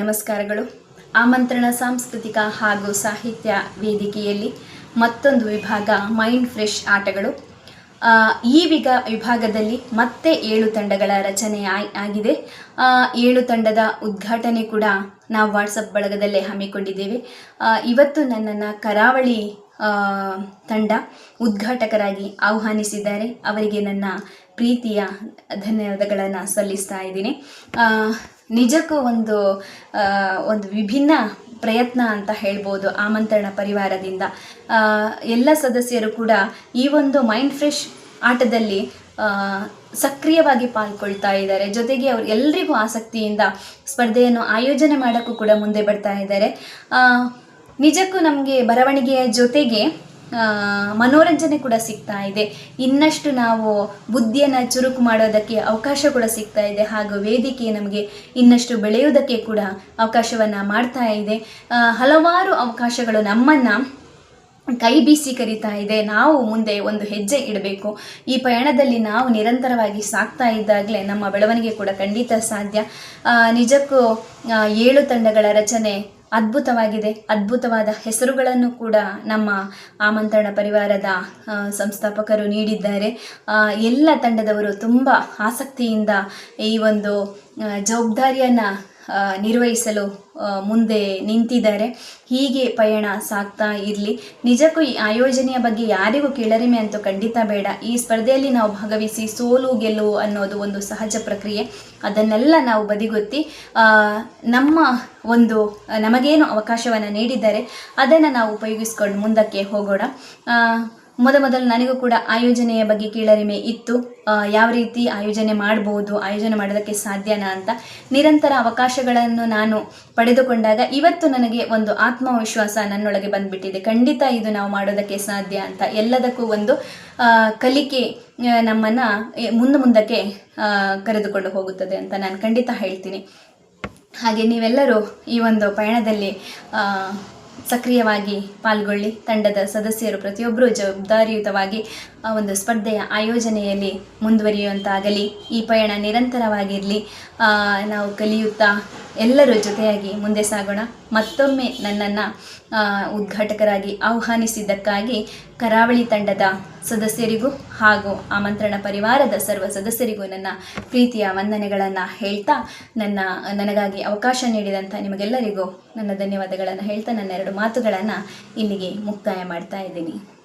ನಮಸ್ಕಾರಗಳು. ಆಮಂತ್ರಣ ಸಾಂಸ್ಕೃತಿಕ ಹಾಗೂ ಸಾಹಿತ್ಯ ವೇದಿಕೆಯಲ್ಲಿ ಮತ್ತೊಂದು ವಿಭಾಗ ಮೈಂಡ್ ಫ್ರೆಶ್ ಆಟಗಳು. ಈ ವಿಗ, ವಿಭಾಗದಲ್ಲಿ ಮತ್ತೆ ಏಳು ತಂಡಗಳ ರಚನೆ ಆಗಿದೆ. ಏಳು ತಂಡದ ಉದ್ಘಾಟನೆ ಕೂಡ ನಾವು ವಾಟ್ಸಪ್ ಬಳಗದಲ್ಲೇ ಹಮ್ಮಿಕೊಂಡಿದ್ದೇವೆ. ಇವತ್ತು ನನ್ನನ್ನು ಕರಾವಳಿ ತಂಡ ಉದ್ಘಾಟಕರಾಗಿ ಆಹ್ವಾನಿಸಿದ್ದಾರೆ. ಅವರಿಗೆ ನನ್ನ ಪ್ರೀತಿಯ ಧನ್ಯವಾದಗಳನ್ನು ಸಲ್ಲಿಸ್ತಾ ಇದ್ದೀನಿ. ನಿಜಕ್ಕೂ ಒಂದು ಒಂದು ವಿಭಿನ್ನ ಪ್ರಯತ್ನ ಅಂತ ಹೇಳ್ಬೋದು ಆಮಂತ್ರಣ ಪರಿವಾರದಿಂದ. ಎಲ್ಲ ಸದಸ್ಯರು ಕೂಡ ಈ ಒಂದು ಮೈಂಡ್ ಫ್ರೆಶ್ ಆಟದಲ್ಲಿ ಸಕ್ರಿಯವಾಗಿ ಪಾಲ್ಗೊಳ್ತಾ ಇದ್ದಾರೆ. ಜೊತೆಗೆ ಅವರು ಎಲ್ರಿಗೂ ಆಸಕ್ತಿಯಿಂದ ಸ್ಪರ್ಧೆಯನ್ನು ಆಯೋಜನೆ ಮಾಡೋಕ್ಕೂ ಕೂಡ ಮುಂದೆ ಬರ್ತಾ ಇದ್ದಾರೆ. ನಿಜಕ್ಕೂ ನಮಗೆ ಬರವಣಿಗೆಯ ಜೊತೆಗೆ ಮನೋರಂಜನೆ ಕೂಡ ಸಿಗ್ತಾ ಇದೆ. ಇನ್ನಷ್ಟು ನಾವು ಬುದ್ಧಿಯನ್ನು ಚುರುಕು ಮಾಡೋದಕ್ಕೆ ಅವಕಾಶ ಕೂಡ ಸಿಗ್ತಾ ಇದೆ. ಹಾಗೂ ವೇದಿಕೆ ನಮಗೆ ಇನ್ನಷ್ಟು ಬೆಳೆಯೋದಕ್ಕೆ ಕೂಡ ಅವಕಾಶವನ್ನು ಮಾಡ್ತಾ ಇದೆ. ಹಲವಾರು ಅವಕಾಶಗಳು ನಮ್ಮನ್ನು ಕೈ ಬೀಸಿ ಕರಿತಾ ಇದೆ. ನಾವು ಮುಂದೆ ಒಂದು ಹೆಜ್ಜೆ ಇಡಬೇಕು. ಈ ಪಯಣದಲ್ಲಿ ನಾವು ನಿರಂತರವಾಗಿ ಸಾಕ್ತಾ ಇದ್ದಾಗಲೇ ನಮ್ಮ ಬೆಳವಣಿಗೆ ಕೂಡ ಖಂಡಿತ ಸಾಧ್ಯ. ನಿಜಕ್ಕೂ ಏಳು ತಂಡಗಳ ರಚನೆ ಅದ್ಭುತವಾಗಿದೆ. ಅದ್ಭುತವಾದ ಹೆಸರುಗಳನ್ನು ಕೂಡ ನಮ್ಮ ಆಮಂತ್ರಣ ಪರಿವಾರದ ಸಂಸ್ಥಾಪಕರು ನೀಡಿದ್ದಾರೆ. ಎಲ್ಲ ತಂಡದವರು ತುಂಬ ಆಸಕ್ತಿಯಿಂದ ಈ ಒಂದು ಜವಾಬ್ದಾರಿಯನ್ನು ನಿರ್ವಹಿಸಲು ಮುಂದೆ ನಿಂತಿದ್ದಾರೆ. ಹೀಗೆ ಪಯಣ ಸಾಗ್ತಾ ಇರಲಿ. ನಿಜಕ್ಕೂ ಈ ಆಯೋಜನೆಯ ಬಗ್ಗೆ ಯಾರಿಗೂ ಕೀಳರಿಮೆ ಅಂತೂ ಖಂಡಿತ ಬೇಡ. ಈ ಸ್ಪರ್ಧೆಯಲ್ಲಿ ನಾವು ಭಾಗವಹಿಸಿ ಸೋಲು, ಗೆಲುವು ಅನ್ನೋದು ಒಂದು ಸಹಜ ಪ್ರಕ್ರಿಯೆ. ಅದನ್ನೆಲ್ಲ ನಾವು ಬದಿಗೊತ್ತಿ ನಮ್ಮ ಒಂದು, ನಮಗೇನು ಅವಕಾಶವನ್ನು ನೀಡಿದ್ದಾರೆ, ಅದನ್ನು ನಾವು ಉಪಯೋಗಿಸ್ಕೊಂಡು ಮುಂದಕ್ಕೆ ಹೋಗೋಣ. ಆ, ಮೊದಮೊದಲು ನನಗೂ ಕೂಡ ಆಯೋಜನೆಯ ಬಗ್ಗೆ ಕೀಳರಿಮೆ ಇತ್ತು. ಯಾವ ರೀತಿ ಆಯೋಜನೆ ಮಾಡ್ಬೋದು ಆಯೋಜನೆ ಮಾಡೋದಕ್ಕೆ ಸಾಧ್ಯನಾ ಅಂತ ನಿರಂತರ ಅವಕಾಶಗಳನ್ನು ನಾನು ಪಡೆದುಕೊಂಡಾಗ ಇವತ್ತು ನನಗೆ ಒಂದು ಆತ್ಮವಿಶ್ವಾಸ ನನ್ನೊಳಗೆ ಬಂದ್ಬಿಟ್ಟಿದೆ. ಖಂಡಿತ ಇದು ನಾವು ಮಾಡೋದಕ್ಕೆ ಸಾಧ್ಯ ಅಂತ ಎಲ್ಲದಕ್ಕೂ ಒಂದು ಕಲಿಕೆ ನಮ್ಮನ್ನು ಮುಂದೆ ಮುಂದಕ್ಕೆ ಕರೆದುಕೊಂಡು ಹೋಗುತ್ತದೆ ಅಂತ ನಾನು ಖಂಡಿತ ಹೇಳ್ತೀನಿ. ಹಾಗೆ ನೀವೆಲ್ಲರೂ ಈ ಒಂದು ಪಯಣದಲ್ಲಿ ಸಕ್ರಿಯವಾಗಿ ಪಾಲ್ಗೊಳ್ಳಿ. ತಂಡದ ಸದಸ್ಯರು ಪ್ರತಿಯೊಬ್ಬರೂ ಜವಾಬ್ದಾರಿಯುತವಾಗಿ, ಆ ಒಂದು ಸ್ಪರ್ಧೆಯ ಆಯೋಜನೆಯಲ್ಲಿ ಮುಂದುವರಿಯುವಂತಾಗಲಿ. ಈ ಪಯಣ ನಿರಂತರವಾಗಿರಲಿ. ನಾವು ಕಲಿಯುತ್ತಾ ಎಲ್ಲರೂ ಜೊತೆಯಾಗಿ ಮುಂದೆ ಸಾಗೋಣ. ಮತ್ತೊಮ್ಮೆ ನನ್ನನ್ನು ಉದ್ಘಾಟಕರಾಗಿ ಆಹ್ವಾನಿಸಿದ್ದಕ್ಕಾಗಿ ಕರಾವಳಿ ತಂಡದ ಸದಸ್ಯರಿಗೂ ಹಾಗೂ ಆಮಂತ್ರಣ ಪರಿವಾರದ ಸರ್ವ ಸದಸ್ಯರಿಗೂ ನನ್ನ ಪ್ರೀತಿಯ ವಂದನೆಗಳನ್ನು ಹೇಳ್ತಾ, ನನ್ನ, ನನಗಾಗಿ ಅವಕಾಶ ನೀಡಿದಂಥ ನಿಮಗೆಲ್ಲರಿಗೂ ನನ್ನ ಧನ್ಯವಾದಗಳನ್ನು ಹೇಳ್ತಾ ನನ್ನ ಎರಡು ಮಾತುಗಳನ್ನು ಇಲ್ಲಿಗೆ ಮುಕ್ತಾಯ ಮಾಡ್ತಾ ಇದ್ದೀನಿ.